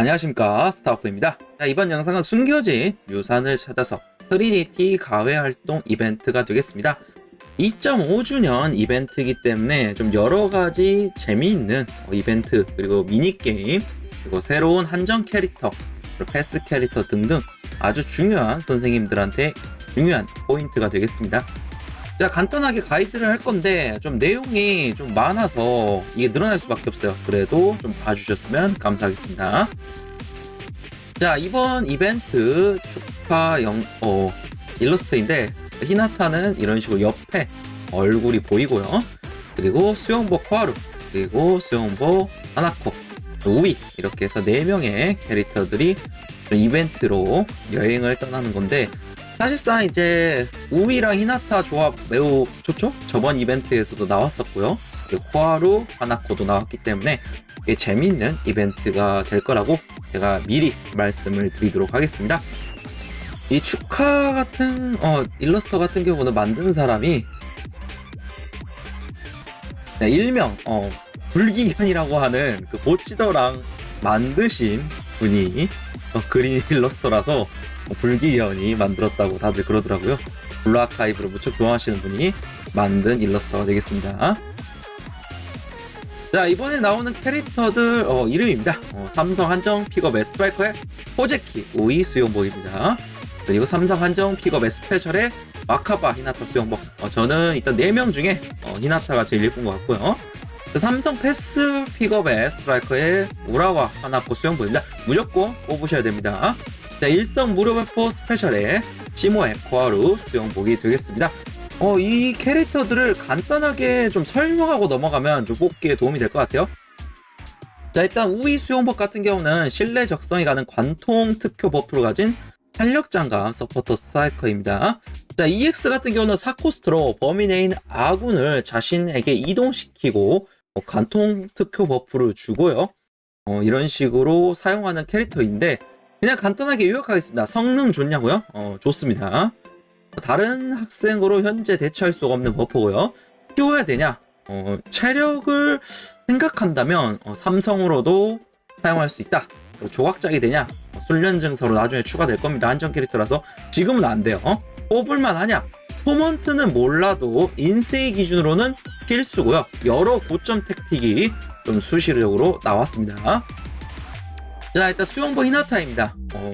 안녕하십니까 스타워크입니다. 자, 이번 영상은 숨겨진 유산을 찾아서 트리니티 가외 활동 이벤트가 되겠습니다. 2.5주년 이벤트이기 때문에 좀 여러 가지 재미있는 어, 이벤트 그리고 미니게임 그리고 새로운 한정 캐릭터 그리고 패스 캐릭터 등등 아주 중요한 선생님들한테 중요한 포인트가 되겠습니다. 자 간단하게 가이드를 할 건데 좀 내용이 좀 많아서 이게 늘어날 수밖에 없어요. 그래도 좀 봐주셨으면 감사하겠습니다. 자 이번 이벤트 축하 영 어, 일러스트인데 히나타는 이런 식으로 옆에 얼굴이 보이고요. 그리고 수영복 코하루 그리고 수영복 하나코 우이 이렇게 해서 4명의 캐릭터들이 이벤트로 여행을 떠나는 건데 사실상 이제 우이랑 히나타 조합 매우 좋죠? 저번 이벤트에서도 나왔었고요. 코하루, 하나코도 나왔기 때문에 재밌는 이벤트가 될 거라고 제가 미리 말씀을 드리도록 하겠습니다. 이 축하 같은 어, 일러스터 같은 경우는 만든 사람이 네, 일명 어, 불기현이라고 하는 그 보치더랑 만드신 분이 어, 그린 일러스터라서 어, 불기현이 만들었다고 다들 그러더라고요. 블루 아카이브를 무척 좋아하시는 분이 만든 일러스터가 되겠습니다. 자 이번에 나오는 캐릭터들 어, 이름입니다. 어, 삼성 한정 픽업 에스트라이커의 호제키 우이 수용복입니다. 그리고 삼성 한정 픽업 에스페셜의 마카바 히나타 수영복. 어, 저는 일단 4명 중에 어, 히나타가 제일 예쁜 것 같고요. 삼성 패스 픽업의 스트라이커의 우라와 하나코 수영복입니다. 무조건 뽑으셔야 됩니다. 자, 일성 무료 배포 스페셜의 시모의 코하루 수영복이 되겠습니다. 어, 이 캐릭터들을 간단하게 좀 설명하고 넘어가면 좀 뽑기에 도움이 될 것 같아요. 자, 일단 우이 수영복 같은 경우는 실내 적성이 가는 관통 특효 버프를 가진 탄력 장감 서포터 스트라이커입니다. 자, EX 같은 경우는 사코스트로 있는 아군을 자신에게 이동시키고 어, 관통 특효 버프를 주고요. 어, 이런 식으로 사용하는 캐릭터인데 그냥 간단하게 요약하겠습니다. 성능 좋냐고요? 어, 좋습니다. 다른 학생으로 현재 대처할 수가 없는 버프고요. 키워야 되냐? 어, 체력을 생각한다면 어, 삼성으로도 사용할 수 있다. 조각작이 되냐? 어, 훈련 증서로 나중에 추가될 겁니다. 한정 캐릭터라서 지금은 안 돼요. 어? 뽑을만 하냐? 포먼트는 몰라도 인세이 기준으로는 필수고요. 여러 고점 택틱이 좀 수시적으로 나왔습니다. 자, 일단 수영복 히나타입니다. 어,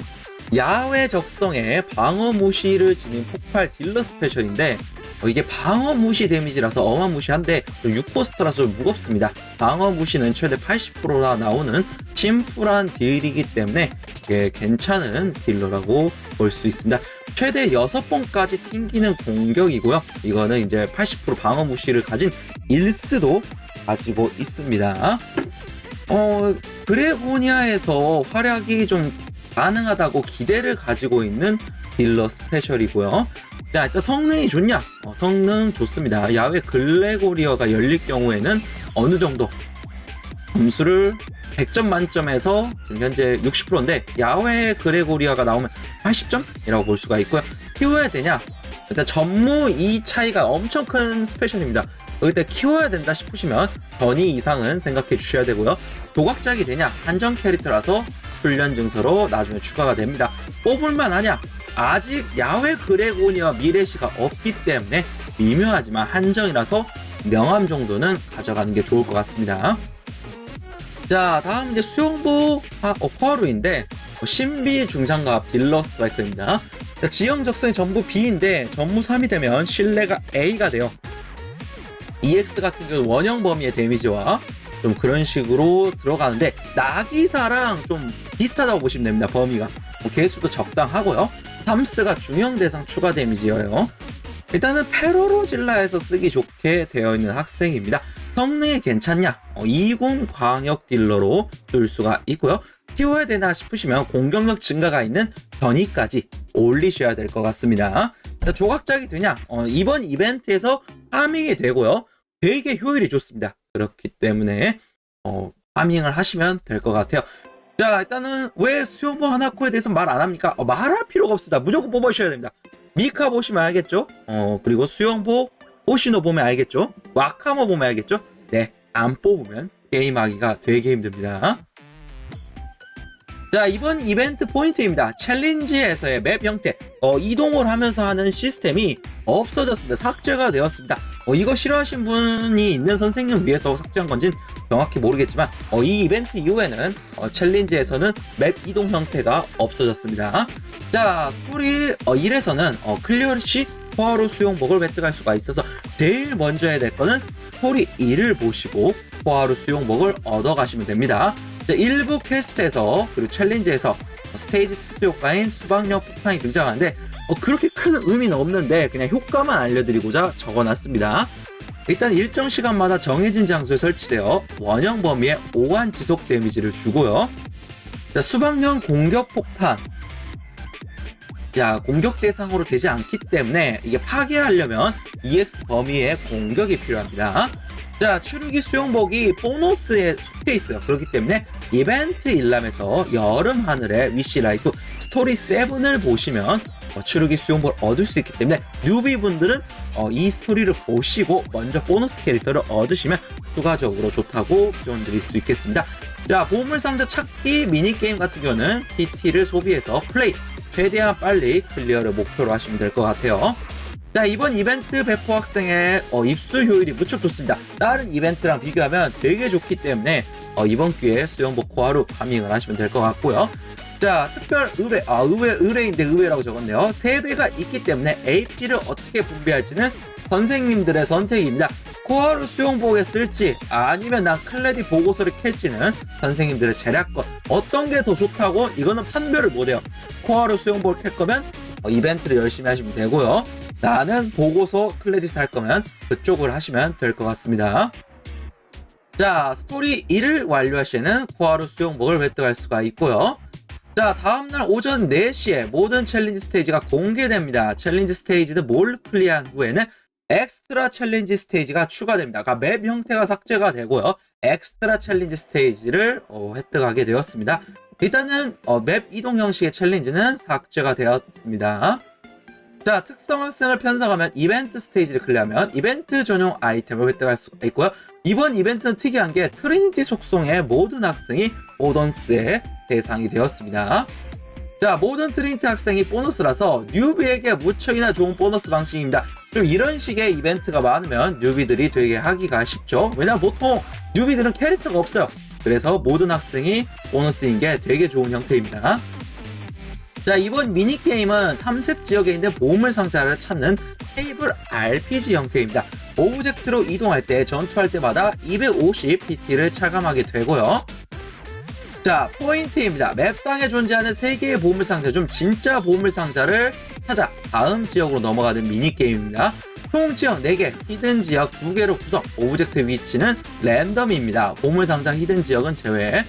야외 적성에 방어 무시를 지닌 폭발 딜러 스페셜인데 어, 이게 방어 무시 데미지라서 어마무시한데 6포스트라서 무겁습니다. 방어 무시는 최대 80%나 나오는 심플한 딜이기 때문에 이게 괜찮은 딜러라고 볼 수 있습니다. 최대 6번까지 튕기는 공격이고요. 이거는 이제 80% 방어 무시를 가진 일스도 가지고 있습니다. 어, 그레고니아에서 활약이 좀 가능하다고 기대를 가지고 있는 딜러 스페셜이고요. 자, 일단 성능이 좋냐? 어, 성능 좋습니다. 야외 글레고리어가 열릴 경우에는 어느 정도 점수를 100점 만점에서 지금 현재 60%인데 야외 그레고리아가 나오면 80점이라고 볼 수가 있고요. 키워야 되냐? 일단 전무 이 차이가 엄청 큰 스페셜입니다. 여기 때 키워야 된다 싶으시면 전이 이상은 생각해 주셔야 되고요. 도각작이 되냐? 한정 캐릭터라서 훈련 증서로 나중에 추가가 됩니다. 뽑을만 하냐? 아직 야외 그레고니와 미래시가 없기 때문에 미묘하지만 한정이라서 명함 정도는 가져가는 게 좋을 것 같습니다. 자, 다음 이제 수영복 하, 어, 코하루인데 어, 신비 중장갑 딜러 스트라이커입니다. 자, 지형 적성이 전부 B인데 전무 3이 되면 실내가 A가 돼요. EX 같은 경우 원형 범위의 데미지와 좀 그런 식으로 들어가는데 나기사랑 좀 비슷하다고 보시면 됩니다. 범위가 뭐 개수도 적당하고요. 삼스가 중형 대상 추가 데미지여요. 일단은 페로로질라에서 쓰기 좋게 되어 있는 학생입니다. 성능이 괜찮냐? 어, 20 광역 딜러로 줄 수가 있고요. 키워야 되나 싶으시면 공격력 증가가 있는 변이까지 올리셔야 될 것 같습니다. 자, 조각작이 되냐? 어, 이번 이벤트에서 파밍이 되고요. 되게 효율이 좋습니다. 그렇기 때문에 어, 파밍을 하시면 될 것 같아요. 자 일단은 왜 수요보 하나코에 대해서 말 안 합니까? 어, 말할 필요가 없습니다. 무조건 뽑으셔야 됩니다. 미카 보시면 알겠죠? 어 그리고 수영복 오시노 보면 알겠죠? 와카모 보면 알겠죠? 네, 안 뽑으면 게임하기가 되게 힘듭니다. 자 이번 이벤트 포인트입니다. 챌린지에서의 맵 형태 어, 이동을 하면서 하는 시스템이 없어졌습니다. 삭제가 되었습니다. 어, 이거 싫어하신 분이 있는 선생님 위해서 삭제한 건진 정확히 모르겠지만 어, 이 이벤트 이후에는 어, 챌린지에서는 맵 이동 형태가 없어졌습니다. 자 스토리 어, 1에서는 어, 클리어 시 포화로 수용복을 획득할 수가 있어서 제일 먼저 해야 될 거는 스토리 1을 보시고 포화로 수용복을 얻어 가시면 됩니다. 자, 일부 퀘스트에서 그리고 챌린지에서 스테이지 특수 효과인 수박력 폭탄이 등장하는데 어, 그렇게 큰 의미는 없는데 그냥 효과만 알려드리고자 적어놨습니다. 일단 일정 시간마다 정해진 장소에 설치되어 원형 범위의 5한 지속 데미지를 주고요. 자, 수박형 공격 폭탄. 자, 공격 대상으로 되지 않기 때문에 이게 파괴하려면 EX 범위의 공격이 필요합니다. 자, 추루기 수용복이 보너스에 속해 있어요. 그렇기 때문에 이벤트 일람에서 여름 하늘의 위시 라이프 스토리 7을 보시면 어, 추루기 수용복을 얻을 수 있기 때문에 뉴비 분들은 어, 이 스토리를 보시고 먼저 보너스 캐릭터를 얻으시면 추가적으로 좋다고 표현드릴 수 있겠습니다. 자, 보물 상자 찾기 미니게임 같은 경우는 PT를 소비해서 플레이 최대한 빨리 클리어를 목표로 하시면 될 것 같아요. 자 이번 이벤트 배포 학생의 어, 입수 효율이 무척 좋습니다. 다른 이벤트랑 비교하면 되게 좋기 때문에 어, 이번 기회에 수영복 코하루 파밍을 하시면 될 것 같고요. 자 특별 의뢰 아 의뢰 의뢰인데 의뢰라고 적었네요. 3배가 있기 때문에 AP를 어떻게 분배할지는 선생님들의 선택입니다. 코하루 수용복에 쓸지 아니면 난 클레디 보고서를 캘지는 선생님들의 재량권 어떤 게 더 좋다고 이거는 판별을 못해요. 코하루 수용복을 캘 거면 어, 이벤트를 열심히 하시면 되고요. 나는 보고서 클레딧 할 거면 그쪽을 하시면 될 것 같습니다. 자, 스토리 1을 완료할 시에는 코하루 수용복을 획득할 수가 있고요. 자, 다음날 오전 4시에 모든 챌린지 스테이지가 공개됩니다. 챌린지 스테이지는 뭘 클리어한 후에는 엑스트라 챌린지 스테이지가 추가됩니다. 그러니까 맵 형태가 삭제가 되고요. 엑스트라 챌린지 스테이지를 어, 획득하게 되었습니다. 일단은 어, 맵 이동 형식의 챌린지는 삭제가 되었습니다. 자, 특성 학생을 편성하면 이벤트 스테이지를 클리어하면 이벤트 전용 아이템을 획득할 수가 있고요. 이번 이벤트는 특이한 게 트리니티 속성의 모든 학생이 보너스의 대상이 되었습니다. 자, 모든 트리니티 학생이 보너스라서 뉴비에게 무척이나 좋은 보너스 방식입니다. 좀 이런 식의 이벤트가 많으면 뉴비들이 되게 하기가 쉽죠. 왜냐면 보통 뉴비들은 캐릭터가 없어요. 그래서 모든 학생이 보너스인 게 되게 좋은 형태입니다. 자 이번 미니게임은 탐색 지역에 있는 보물 상자를 찾는 테이블 RPG 형태입니다. 오브젝트로 이동할 때 전투할 때마다 250 PT를 차감하게 되고요. 자 포인트입니다. 맵상에 존재하는 3개의 보물 상자 중 진짜 보물 상자를 찾아 다음 지역으로 넘어가는 미니게임입니다. 총 지역 4개, 히든 지역 2개로 구성, 오브젝트 위치는 랜덤입니다. 보물 상자 히든 지역은 제외.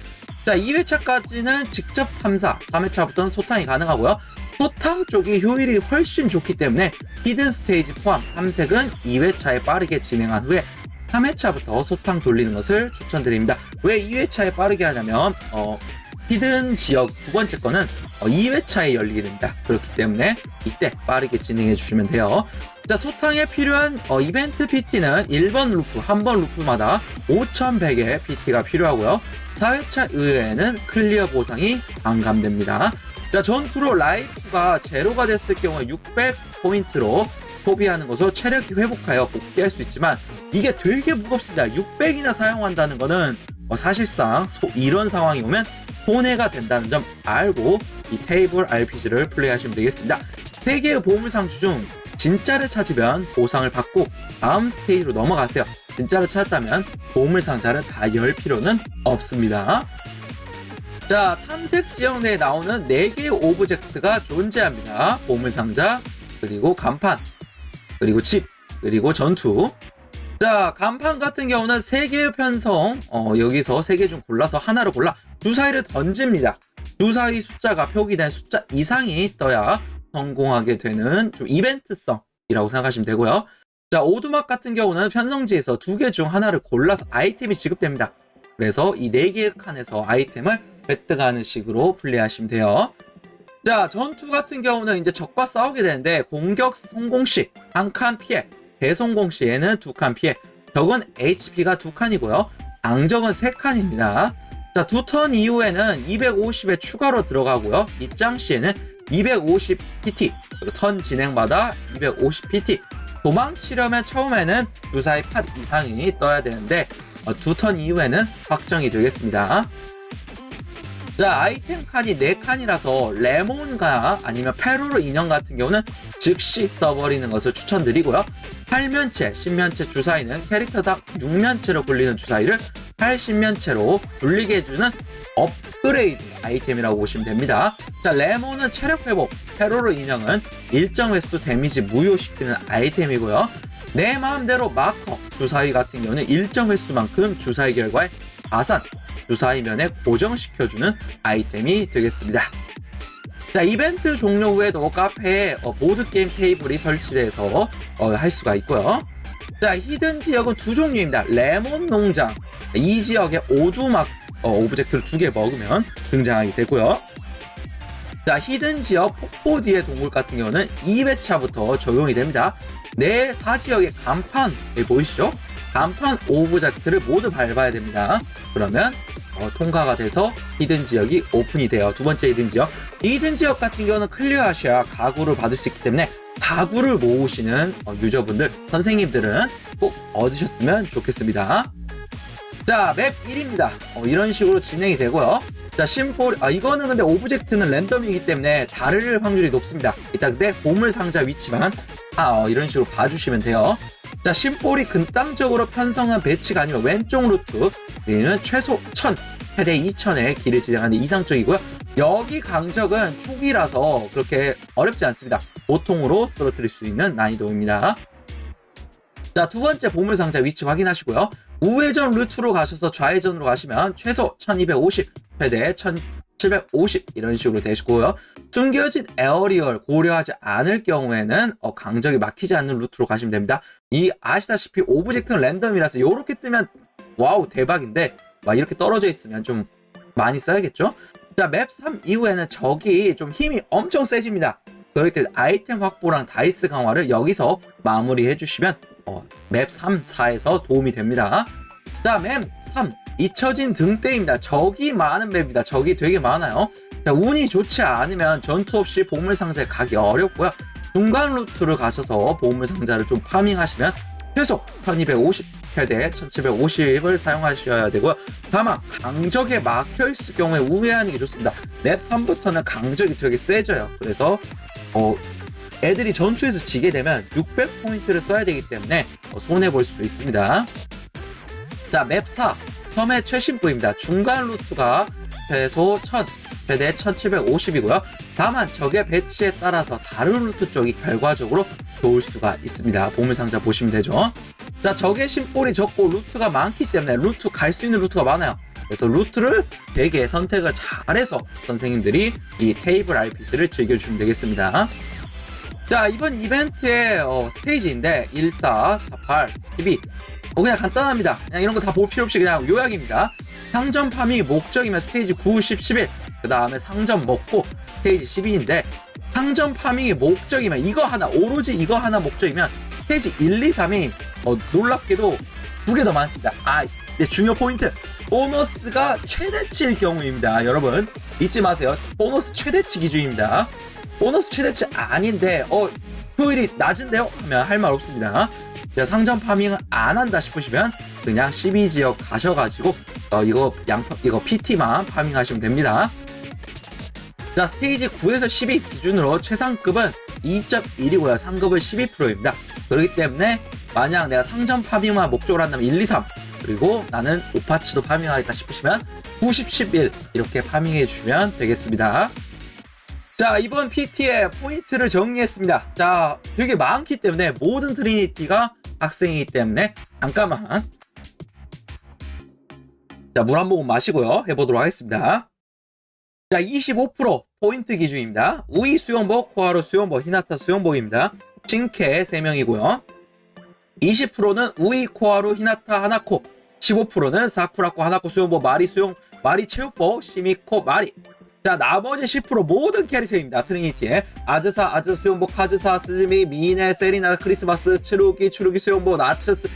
자, 2회차까지는 직접 탐사, 3회차부터는 소탕이 가능하고요. 소탕 쪽이 효율이 훨씬 좋기 때문에 히든 스테이지 포함 탐색은 2회차에 빠르게 진행한 후에 3회차부터 소탕 돌리는 것을 추천드립니다. 왜 2회차에 빠르게 하냐면 어, 히든 지역 두 번째 거는 어, 2회차에 열리게 됩니다. 그렇기 때문에 이때 빠르게 진행해 주시면 돼요. 자, 소탕에 필요한 어, 이벤트 PT는 1번 루프, 한 번 루프마다 5,100의 PT가 필요하고요. 4회차 이후에는 클리어 보상이 반감됩니다. 자, 전투로 라이프가 제로가 됐을 경우에 600포인트로 소비하는 것으로 체력이 회복하여 복귀할 수 있지만 이게 되게 무겁습니다. 600이나 사용한다는 것은 어, 사실상 소, 이런 상황이 오면 손해가 된다는 점 알고 이 테이블 RPG를 플레이하시면 되겠습니다. 3개의 보물상주 중 진짜를 찾으면 보상을 받고 다음 스테이지로 넘어가세요. 진짜를 찾았다면 보물 상자를 다 열 필요는 없습니다. 자, 탐색 지역 내에 나오는 4개의 오브젝트가 존재합니다. 보물 상자, 그리고 간판, 그리고 집, 그리고 전투. 자, 간판 같은 경우는 3개의 편성, 어, 여기서 3개 중 골라서 하나를 골라 주사위를 던집니다. 주사위 숫자가 표기된 숫자 이상이 떠야 성공하게 되는 좀 이벤트성이라고 생각하시면 되고요. 자, 오두막 같은 경우는 편성지에서 두 개 중 하나를 골라서 아이템이 지급됩니다. 그래서 이 네 개의 칸에서 아이템을 획득하는 식으로 플레이하시면 돼요. 자, 전투 같은 경우는 이제 적과 싸우게 되는데 공격 성공 시 한 칸 피해, 대성공 시에는 두 칸 피해. 적은 HP가 두 칸이고요. 강적은 세 칸입니다. 자, 두 턴 이후에는 250에 추가로 들어가고요. 입장 시에는 250 PT, 턴 진행마다 250 PT. 도망치려면 처음에는 주사위 8 이상이 떠야 되는데 어, 두턴 이후에는 확정이 되겠습니다. 자, 아이템 칸이 4칸이라서 레몬과 아니면 페루르 인형 같은 경우는 즉시 써버리는 것을 추천드리고요. 8면체, 10면체 주사위는 캐릭터당 6면체로 굴리는 주사위를 80면체로 굴리게 해주는 업그레이드 아이템이라고 보시면 됩니다. 자, 레몬은 체력 회복, 페로르 인형은 일정 횟수 데미지 무효시키는 아이템이고요. 내 마음대로 마커, 주사위 같은 경우는 일정 횟수만큼 주사위 결과에 가산, 주사위면에 고정시켜주는 아이템이 되겠습니다. 자, 이벤트 종료 후에도 카페에 어, 보드게임 테이블이 설치돼서 어, 할 수가 있고요. 자, 히든 지역은 두 종류입니다. 레몬 농장. 이 지역에 오두막 어, 오브젝트를 두 개 먹으면 등장하게 되고요. 자, 히든 지역 폭포디의 동굴 같은 경우는 2회차부터 적용이 됩니다. 내 사지역의 간판, 여기 보이시죠? 간판 오브젝트를 모두 밟아야 됩니다. 그러면 어, 통과가 돼서 히든 지역이 오픈이 돼요. 두 번째 히든 지역. 이 히든 지역 같은 경우는 클리어하셔야 가구를 받을 수 있기 때문에 가구를 모으시는 어, 유저분들, 선생님들은 꼭 얻으셨으면 좋겠습니다. 자, 맵 1입니다. 어, 이런 식으로 진행이 되고요. 자, 심포, 아, 이거는 근데 오브젝트는 랜덤이기 때문에 다를 확률이 높습니다. 일단 내 보물 상자 위치만 아, 어, 이런 식으로 봐주시면 돼요. 자, 심볼이 근땅적으로 편성한 배치가 아니면 왼쪽 루트, 여기는 최소 1000, 최대 2000의 길을 진행하는 이상적이고요. 여기 강적은 초기라서 그렇게 어렵지 않습니다. 보통으로 쓰러뜨릴 수 있는 난이도입니다. 자, 두 번째 보물상자 위치 확인하시고요. 우회전 루트로 가셔서 좌회전으로 가시면 최소 1250, 최대 1750 이런 식으로 되시고요. 숨겨진 에어리얼 고려하지 않을 경우에는 어, 강적이 막히지 않는 루트로 가시면 됩니다. 이 아시다시피 오브젝트는 랜덤이라서 이렇게 뜨면 와우 대박인데 막 이렇게 떨어져 있으면 좀 많이 써야겠죠? 자, 맵 3 이후에는 적이 좀 힘이 엄청 세집니다. 그렇기 때문에 아이템 확보랑 다이스 강화를 여기서 마무리해 주시면 어, 맵 3, 4에서 도움이 됩니다. 자, 맵 3, 잊혀진 등대입니다. 적이 많은 맵입니다. 적이 되게 많아요. 자, 운이 좋지 않으면 전투 없이 보물 상자에 가기 어렵고요. 중간 루트를 가셔서 보물 상자를 좀 파밍하시면 최소 1250, 최대 1750을 사용하셔야 되고요. 다만 강적에 막혀 있을 경우에 우회하는 게 좋습니다. 맵 3부터는 강적이 되게 세져요. 그래서 어, 애들이 전투에서 지게 되면 600포인트를 써야 되기 때문에 어, 손해볼 수도 있습니다. 자, 맵 4. 섬의 최신부입니다. 중간 루트가 최소 1000, 최대 1750이고요. 다만 적의 배치에 따라서 다른 루트 쪽이 결과적으로 좋을 수가 있습니다. 보물상자 보시면 되죠. 자, 적의 심볼이 적고 루트가 많기 때문에 루트 갈 수 있는 루트가 많아요. 그래서 루트를 되게 선택을 잘해서 선생님들이 이 테이블 RPC를 즐겨주시면 되겠습니다. 자, 이번 이벤트의 어, 스테이지인데 1, 4, 4, 8, 12. 어, 그냥 간단합니다. 그냥 이런 거 다 볼 필요 없이 그냥 요약입니다. 상점 파밍이 목적이면 스테이지 9, 10, 11. 그 다음에 상점 먹고 스테이지 12인데 상점 파밍이 목적이면 이거 하나, 오로지 이거 하나 목적이면 스테이지 1, 2, 3이 어, 놀랍게도 두 개 더 많습니다. 아, 네, 중요 포인트. 보너스가 최대치일 경우입니다. 여러분, 잊지 마세요. 보너스 최대치 기준입니다. 보너스 최대치 아닌데, 어, 효율이 낮은데요? 하면 할 말 없습니다. 자, 상점 파밍을 안 한다 싶으시면 그냥 12지역 가셔가지고 어, 이거 양파 이거 PT만 파밍하시면 됩니다. 자 스테이지 9에서 12 기준으로 최상급은 2.1이고요. 상급은 12%입니다. 그렇기 때문에 만약 내가 상점 파밍만 목적으로 한다면 1, 2, 3 그리고 나는 오파치도 파밍하겠다 싶으시면 90, 11 이렇게 파밍해 주시면 되겠습니다. 자 이번 PT의 포인트를 정리했습니다. 자 되게 많기 때문에 모든 트리니티가 학생이기 때문에 잠깐만 자물 한 모금 마시고요 해보도록 하겠습니다. 자 25% 포인트 기준입니다. 우이 수영복, 코하루 수영복, 히나타 수영복입니다. 신케 3명이고요. 20%는 우이, 코하루, 히나타, 하나코 15%는 사쿠라코, 하나코 수영복, 마리 수영, 마리 체육복, 시미코, 마리 자 나머지 10% 모든 캐릭터입니다 트리니티에 아즈사 아즈 수영복 카즈사 스즈미 미네 세리나 크리스마스 추루기 추루기 수영복 나츠스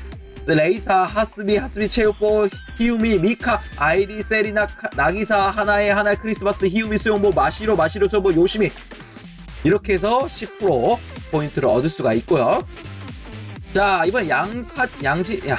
레이사, 하스미, 하스미 체육보, 히우미, 미카, 아이리, 세리나, 카- 나기사, 하나의 하나의 크리스마스, 히우미 수영보, 마시로, 마시로 수영보, 요시미 이렇게 해서 10% 포인트를 얻을 수가 있고요. 자 이번 양파 양지 야.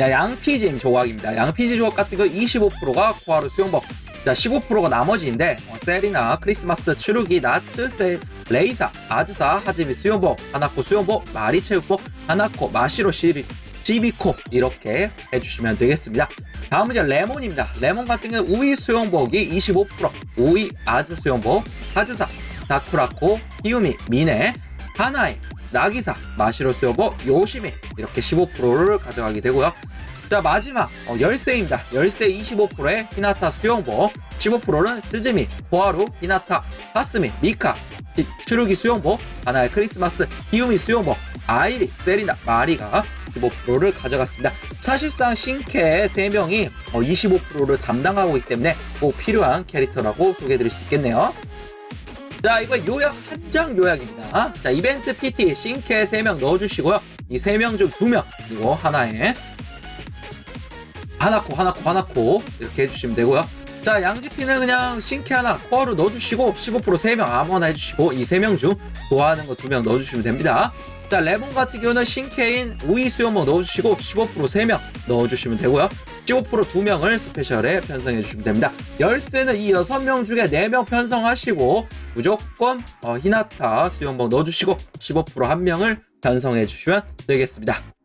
야, 양피진 조각입니다. 양피지 조각 같은 거 25%가 코하루 수영복. 자, 15%가 나머지인데, 어, 세리나, 크리스마스, 추루기, 나츠, 세, 레이사, 아즈사, 하지미 수영복, 하나코 수영복, 마리 체육복, 하나코, 마시로 시리, 시비코 이렇게 해주시면 되겠습니다. 다음은 이제 레몬입니다. 레몬 같은 경우는 우이 수영복이 25%, 우이 아즈 수영복, 하즈사, 사쿠라코, 히우미, 미네, 하나이, 나기사, 마시로 수영복, 요시미 이렇게 15%를 가져가게 되고요. 자 마지막 어, 열쇠입니다. 열쇠 25%의 히나타 수영복, 15%는 스즈미, 보아루, 히나타, 하스미, 미카, 치- 추루기 수영복, 하나의 크리스마스, 히우미 수영복, 아이리, 세리나, 마리가 15%를 가져갔습니다. 사실상 신캐 3명이 25%를 담당하고 있기 때문에 꼭 필요한 캐릭터라고 소개해드릴 수 있겠네요. 자, 이번 요약 한 장 요약입니다. 자, 이벤트 PT 신캐 3명 넣어주시고요. 이 3명 중 2명, 그리고 하나에 하나코, 하나코, 하나코 이렇게 해주시면 되고요. 자, 양지피는 그냥 신캐 하나 코어로 넣어주시고 15% 3명 아무거나 해주시고 이 3명 중 좋아하는 거 2명 넣어주시면 됩니다. 자, 레몬 같은 경우는 신캐인 우이 수영복 넣어주시고 15% 3명 넣어주시면 되고요. 15% 2명을 스페셜에 편성해 주시면 됩니다. 열쇠는 이 6명 중에 4명 편성하시고 무조건 어, 히나타 수영복 넣어주시고 15% 1명을 편성해 주시면 되겠습니다.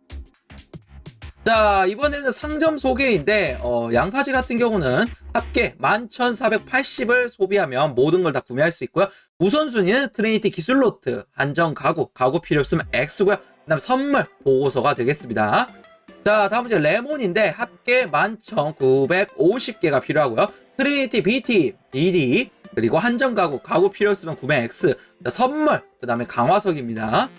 자 이번에는 상점 소개인데 어, 양파지 같은 경우는 합계 11,480을 소비하면 모든 걸 다 구매할 수 있고요. 우선순위는 트리니티 기술 노트, 한정 가구, 가구 필요 없으면 X고요. 그 다음 선물 보고서가 되겠습니다. 자 다음 이제 레몬인데 합계 11,950개가 필요하고요. 트리니티 BT, DD 그리고 한정 가구, 가구 필요 없으면 구매 X, 자, 선물 그 다음에 강화석입니다.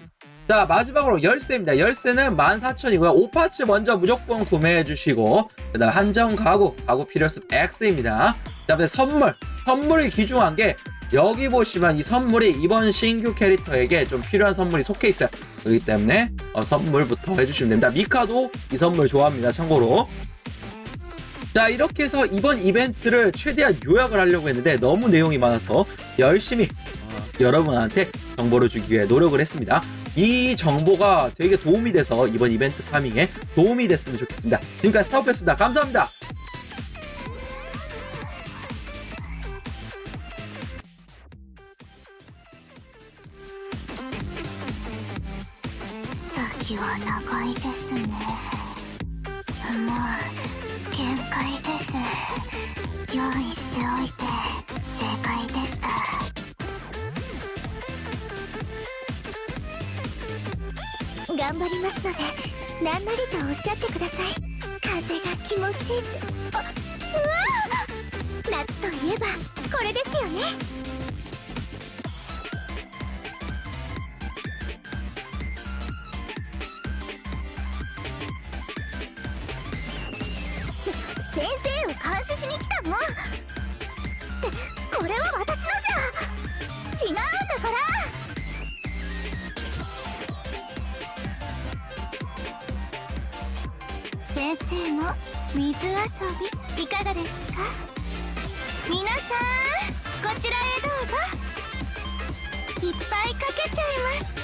자 마지막으로 열쇠입니다. 열쇠는 14,000이고요. 5파츠 먼저 무조건 구매해 주시고 그 다음 한정 가구 가구 필요 없으면 X입니다. 그 다음에 선물 선물이 귀중한 게 여기 보시면 이 선물이 이번 신규 캐릭터에게 좀 필요한 선물이 속해 있어요. 그렇기 때문에 어, 선물부터 해주시면 됩니다. 미카도 이 선물 좋아합니다. 참고로. 자 이렇게 해서 이번 이벤트를 최대한 요약을 하려고 했는데 너무 내용이 많아서 열심히 어, 여러분한테 정보를 주기 위해 노력을 했습니다. 이 정보가 되게 도움이 돼서 이번 이벤트 파밍에 도움이 됐으면 좋겠습니다. 지금까지 스타워였습니다. 감사합니다.先は長いですねもう限界です用意しておいて正解でした 頑張りますので何なりとおっしゃってください風が気持ちいいってあうわ夏といえばこれです。よねせ先生を監視しに来たのってこれは先生も水遊びいかがですか？皆さんこちらへどうぞ。いっぱいかけちゃいます。